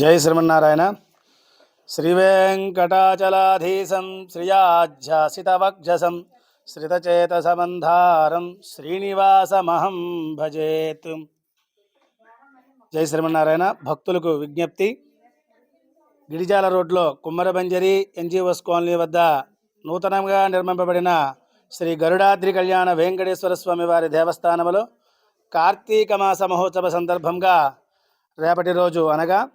జై శ్రీమన్నారాయణ. శ్రీవేంకటాచలాధీశం శ్రియాధ్యాసితవక్షసం శ్రితచేతసమంధారం శ్రీనివాసమహం భజేత్. జై శ్రీమన్నారాయణ. భక్తులకు విజ్ఞప్తి. గిరిజాల రోడ్లో కుమ్మరబంజరి ఎన్జిఓస్ కాలనీ వద్ద నూతనంగా నిర్మింపబడిన శ్రీ గరుడాద్రి కళ్యాణ వెంకటేశ్వర స్వామి వారి దేవస్థానములో కార్తీక మాస మహోత్సవ సందర్భంగా రేపటి రోజు అనగా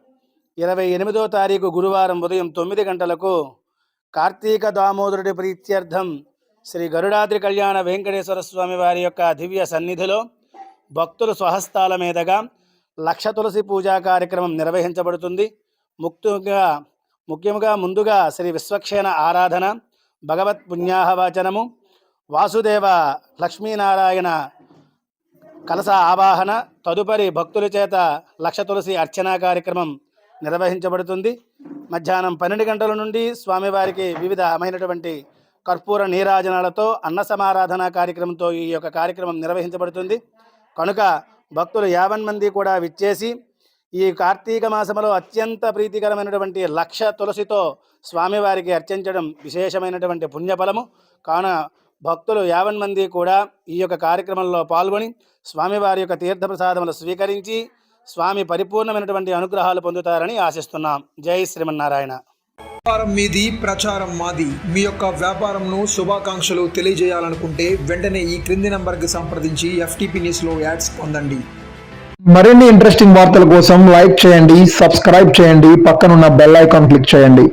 ఇరవై ఎనిమిదో తారీఖు గురువారం ఉదయం తొమ్మిది గంటలకు కార్తీక దామోదరుడి ప్రీత్యర్థం శ్రీ గరుడాద్రి కళ్యాణ వెంకటేశ్వర స్వామి వారి యొక్క దివ్య సన్నిధిలో భక్తులు స్వహస్తాల మీదుగా లక్ష తులసి పూజా కార్యక్రమం నిర్వహించబడుతుంది. ముక్తుగా ముఖ్యంగా ముందుగా శ్రీ విశ్వక్షేణ ఆరాధన భగవత్ పుణ్యాహవాచనము వాసుదేవ లక్ష్మీనారాయణ కలస ఆవాహన తదుపరి భక్తుల చేత లక్ష తులసి అర్చనా కార్యక్రమం నిర్వహించబడుతుంది. మధ్యాహ్నం పన్నెండు గంటల నుండి స్వామివారికి వివిధమైనటువంటి కర్పూర నీరాజనాలతో అన్న సమారాధన కార్యక్రమంతో ఈ యొక్క కార్యక్రమం నిర్వహించబడుతుంది. కనుక భక్తులు యాభై మంది కూడా విచ్చేసి ఈ కార్తీక మాసంలో అత్యంత ప్రీతికరమైనటువంటి లక్ష తులసితో స్వామివారికి అర్చించడం విశేషమైనటువంటి పుణ్యఫలము. కావున భక్తులు యాభై మంది కూడా ఈ యొక్క కార్యక్రమంలో పాల్గొని స్వామివారి యొక్క తీర్థప్రసాదములు స్వీకరించి స్వామి పరిపూర్ణమైనటువంటి అనుగ్రహాలు పొందుతారని ఆశిస్తున్నాం. జై శ్రీమన్నారాయణ. వ్యాపారం మీది ప్రచారం మాది. మీ యొక్క వ్యాపారంను శుభాకాంక్షలు తెలియజేయాలనుకుంటే వెంటనే ఈ క్రింది నంబర్కి సంప్రదించి ఎఫ్టీపీ న్యూస్లో యాడ్స్ పొందండి. మరిన్ని ఇంట్రెస్టింగ్ వార్తల కోసం లైక్ చేయండి సబ్స్క్రైబ్ చేయండి పక్కనున్న బెల్ ఐకాన్ క్లిక్ చేయండి.